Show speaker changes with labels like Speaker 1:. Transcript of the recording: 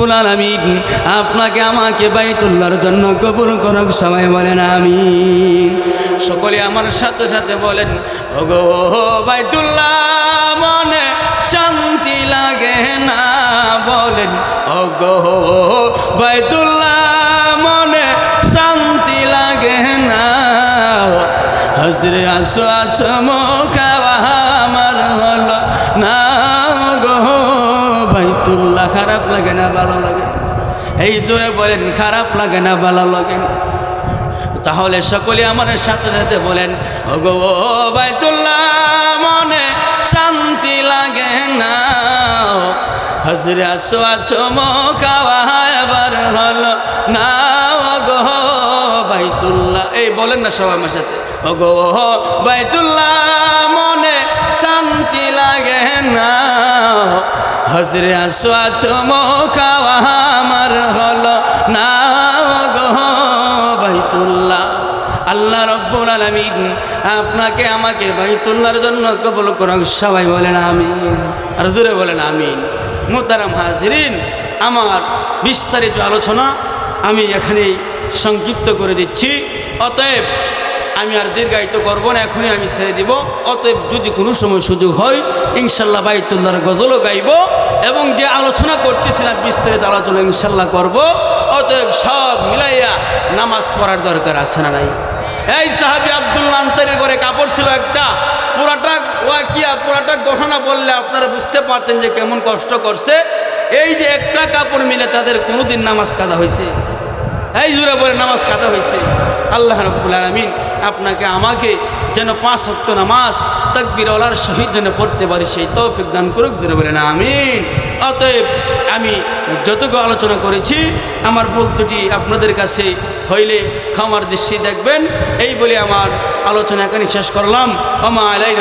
Speaker 1: রব্বুল আলামিন, আপনাকে আমাকে বাইতুল্লাহর জন্য কবুল করুক, সবাই বলেন আমি সকলে আমার সাথে সাথে বলেন, ওগো বাইতুল্লাহ, মনে শান্তি লাগে না বলেন, ওগো বাইতুল্লাহ, মনে শান্তি লাগে না। হজরে আসো আছো মোখাওয়া বাইতুল্লাহ খারাপ লাগে না, ভালো লাগে। এই জোরে বলেন, খারাপ লাগে না, ভালো লাগে। তাহলে সকলে আমার সাথে সাথে বলেন ও গো বাইতুল্লাহ, মনে শান্তি লাগে না। হজরে আসো আছো এবার হলো না ও গো বাইতুল্লাহ। এই বলেন না সবাই আমার সাথে ও গো বাইতুল্লাহ হজরে আসো, আছো মোখাওয়া আমার হলো। না বাইতুল্লাহ, আল্লাহ রব্বুল আলমিন আপনাকে আমাকে বাইতুল্লাহর জন্য কবল করুক। সবাই বলেন আমিন, আর জোরে বলেন আমিন। মোতারাম হাজরিন, আমার বিস্তারিত আলোচনা আমি এখানেই সংক্ষিপ্ত করে দিচ্ছি। অতএব আমি আর দীর্ঘায়িত করব না, এখনই আমি ছেড়ে দিব। অতএব যদি কোনো সময় সুযোগ হয়, ইনশাল্লাহ বাইতুল্লাহর গজলও গাইব এবং যে আলোচনা করতেছিলাম, বিস্তারিত আলোচনা ইনশাল্লাহ করব। অতএব সব মিলাইয়া নামাজ পড়ার দরকার আছে না নাই? এই সাহাবি আব্দুল্লাহ আন্তরির ঘরে কাপড় ছিল একটা। পুরাটা ওয়াকিয়া, পুরাটা ঘটনা বললে আপনারা বুঝতে পারতেন যে কেমন কষ্ট করছে। এই যে একটা কাপড় মিলে তাদের কোনোদিন নামাজ কাদা হয়েছে। এই জুড়ে বলে নামাজ কাদা হয়েছে। আল্লাহ রব্বুল আলমিন আপনাকে আমাকে যেন পাঁচ হক্ত নামাজ তকবির ওলার শহীদ যেন পড়তে পারি, সেই তৌফিক দান করুক যেন বলেন আমিন। অতএব আমি যতটুকু আলোচনা করেছি, আমার বলতুটি আপনাদের কাছে হইলে ক্ষমার দৃষ্টি দেখবেন। এই বলে আমার আলোচনা এখানে শেষ করলাম। আমা আলাই